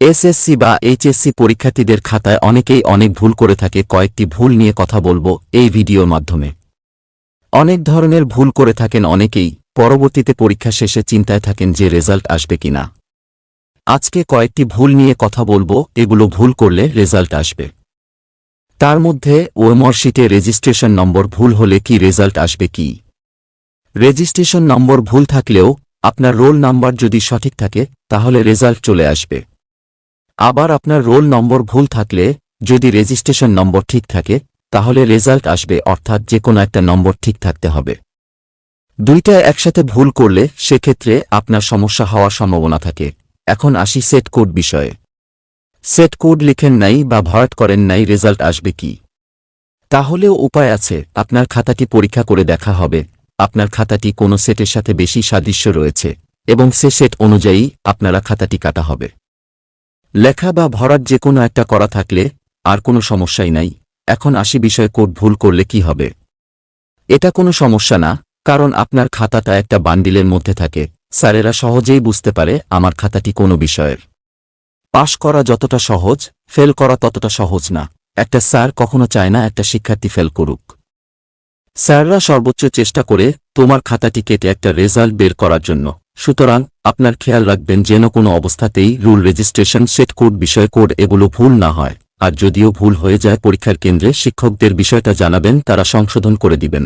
SSC বা HSC পরীক্ষার্থীদের খাতায় অনেকেই অনেক ভুল করে থাকে। কয়েকটি ভুল নিয়ে কথা বলব এই ভিডিওর মাধ্যমে। অনেক ধরনের ভুল করে থাকেন অনেকেই। পরবর্তীতে পরীক্ষা শেষে চিন্তায় থাকেন যে রেজাল্ট আসবে কিনা। আজকে কয়েকটি ভুল নিয়ে কথা বলব। এগুলো ভুল করলে রেজাল্ট আসবে। তার মধ্যে ওএমআরশিটে রেজিস্ট্রেশন নম্বর ভুল হলে কি রেজাল্ট আসবে কি? রেজিস্ট্রেশন নম্বর ভুল থাকলেও আপনার রোল নাম্বার যদি সঠিক থাকে, তাহলে রেজাল্ট চলে আসবে। আবার আপনার রোল নম্বর ভুল থাকলে, যদি রেজিস্ট্রেশন নম্বর ঠিক থাকে, তাহলে রেজাল্ট আসবে, অর্থাৎ যে কোনো একটা নম্বর ঠিক থাকতে হবে। দুইটা একসাথে ভুল করলে, সেক্ষেত্রে আপনার সমস্যা হওয়ার সম্ভাবনা থাকে। এখন আসি সেট কোড বিষয়ে। সেট কোড লিখেন নাই বা ভরাট করেন নাই, রেজাল্ট আসবে কি? তাহলেও উপায় আছে, আপনার খাতাটি পরীক্ষা করে দেখা হবে। আপনার খাতাটি কোনো সেটের সাথে বেশি সাদৃশ্য রয়েছে, এবং সে সেট অনুযায়ী আপনারা খাতাটি কাটা হবে। লেখা বা ভরাট যে কোনো একটা করা থাকলে আর কোনো সমস্যাই নাই। এখন আসি বিষয়ে কোড ভুল করলে কি হবে? এটা কোনো সমস্যা না, কারণ আপনার খাতাটা একটা বান্ডিলের মধ্যে থাকে। স্যারেরা সহজেই বুঝতে পারে আমার খাতাটি কোনো বিষয়ের। পাশ করা যতটা সহজ, ফেল করা ততটা সহজ না। একটা স্যার কখনো চায় না একটা শিক্ষার্থী ফেল করুক। স্যাররা সর্বোচ্চ চেষ্টা করে তোমার খাতাটি কেটে একটা রেজাল্ট বের করার জন্য। সুতরাং, আপনার খেয়াল রাখবেন যেন কোনো অবস্থাতেই রুল রেজিস্ট্রেশন সেট কোড বিষয় কোড এগুলো ভুল না হয়। আর যদিও ভুল হয়ে যায় পরীক্ষার কেন্দ্রে শিক্ষকদের বিষয়টা জানাবেন, তারা সংশোধন করে দিবেন।